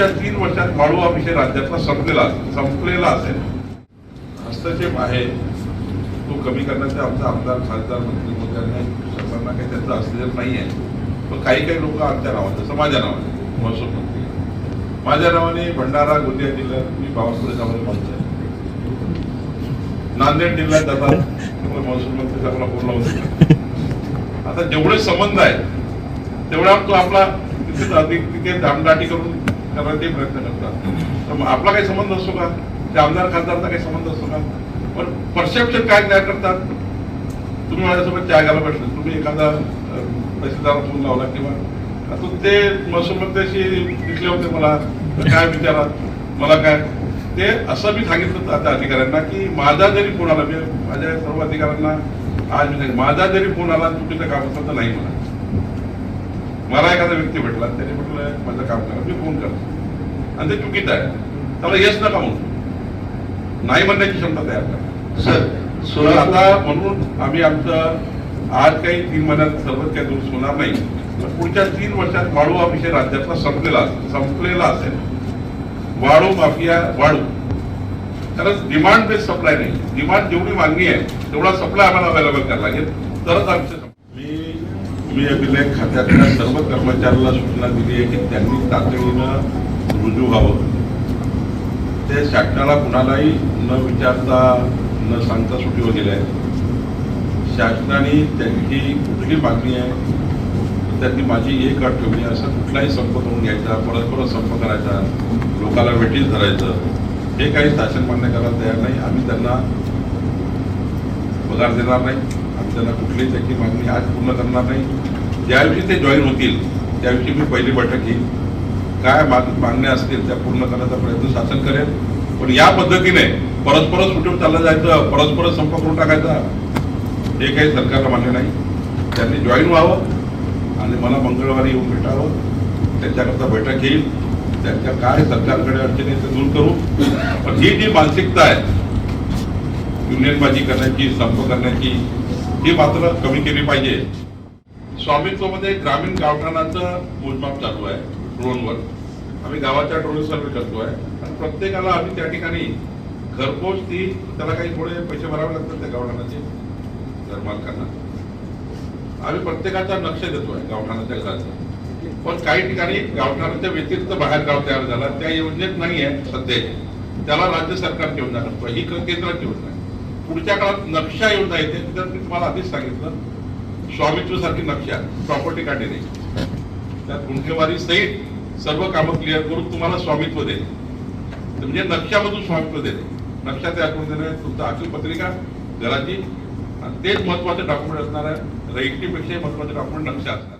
पुढच्या तीन वर्षात वाळू हा विषय राज्यातला संपलेला असेल संपलेला असेल. हस्तक्षेप आहे तो कमी करण्याचे आमचा आमदार खासदार मंत्री मोदयांनी सर्वांना काही त्याचा असलेलं नाही आहे पण काही काही लोक आमच्या नावाने जसं माझ्या नावाने महसूल मंत्री. माझ्या नावाने भंडारा गोंदिया जिल्ह्यात मी बावनकुळे साहेबांना माणसं नांदेड जिल्ह्यात जातात त्यामुळे महसूल मंत्री साहेबांना बोलला होता आता जेवढे संबंध आहेत तेवढा तो आपला तिथे अधिक तिथे दामदाटी करून करण्याचे प्रयत्न करतात. तर मग आपला काही संबंध असतो का? त्या आमदार खासदारचा काही संबंध असतो का? पण परसेप्शन काय तयार करतात? तुम्ही माझ्यासोबत त्या घ्यायला बसले. तुम्ही एखादा अं, तहसीलदार फोन लावला किंवा आता ते महसूल मंत्र्याशी दिसले होते मला. काय विचारा मला काय? ते असं मी सांगितलं त्या अधिकाऱ्यांना की माझा जरी फोन आला माझ्या सर्व अधिकाऱ्यांना आज मी माझा जरी फोन आला चुकीचं काम असं तर नाही मला मला एखादा व्यक्ती भेटला त्याने म्हटलं माझं काम करा मी फोन करतो. आणि ते चुकीचं आहे. त्याला येस नका म्हणून नाही म्हणण्याची क्षमता तयार करा. सर तर सोलापूर आता म्हणून आम्ही आमचं आज काही तीन महिन्यात सर्वच काही दुरुस्त होणार नाही. पण पुढच्या तीन वर्षात वाळू हा विषय राज्यातला संपलेला संपलेला असेल. वाळू माफिया वाळू. कारण डिमांड बेस्ड सप्लाय नाही. डिमांड जेवढी मागणी आहे तेवढा सप्लाय आम्हाला अवेलेबल करायला लागेल. तरच आमचे मी अभिलेख खात्यातल्या सर्व कर्मचाऱ्याला सूचना दिली आहे की त्यांनी तातडीनं रुजू व्हावं. ते शासनाला कुणालाही न विचारता न सांगता सुटीवर गेले आहेत. शासनाने त्यांची कुठली मागणी आहे? त्यांनी माझी एक अट ठेवली असं कुठलाही संप करून घ्यायचा परत परत संप करायचा लोकांना वेटीस धरायचं हे काही शासन मान्य करायला तयार नाही. आम्ही त्यांना पगार देणार नाही. त्यांना कुठलीही त्याची मागणी आज पूर्ण करणार नाही. ज्याविषयी ते जॉईन होतील त्याविषयी मी पहिली बैठक घेईन. काय माग मागण्या असतील त्या पूर्ण करण्याचा प्रयत्न शासन करेल. पण या पद्धतीने परस्परच उठून चाललं जायचं परस्परच संप करून टाकायचा हे काही सरकारला मान्य नाही. त्यांनी जॉईन व्हावं आणि मला मंगळवारी येऊन भेटावं. त्यांच्याकरता बैठक घेईल. त्यांच्या काय सरकारकडे अडचणी ते दूर करू. पण ही जी मानसिकता आहे युनियनबाजी करण्याची संप करण्याची ही मात्र कमी केली पाहिजे. स्वामित्वमध्ये ग्रामीण गावठाणाचं मोजमाप चालू आहे ड्रोनवर आम्ही गावाच्या ड्रोन सर्वे करतोय. आणि प्रत्येकाला आम्ही त्या ठिकाणी घरपोच ती त्याला काही थोडे पैसे भरावे लागतात त्या गावठाणाचे घरमालकांना आम्ही प्रत्येकाचा नक्ष देतोय गावठाणाच्या घराचं. पण काही ठिकाणी गावठाणाच्या व्यतिरिक्त बाहेर गाव तयार झाला त्या योजनेत नाही आहे सध्या. त्याला राज्य सरकार घेऊन जाणार ही केंद्रात घेऊन जाणार पुढच्या काळात नक्षा योजना येते तर मी तुम्हाला आधीच सांगितलं स्वामित्व सारखी नक्षा प्रॉपर्टी काढली नाही त्यात गुंठेवारी सहित सर्व कामं क्लिअर करून तुम्हाला स्वामित्व देते म्हणजे नक्षामधून स्वामित्व देते नक्षा तयार करून देणे तुमचं अखिल पत्रिका घराची आणि तेच महत्त्वाचे डॉक्युमेंट असणार आहे. रजिस्ट्रीपेक्षा महत्त्वाचे डॉक्युमेंट नक्षा असणार.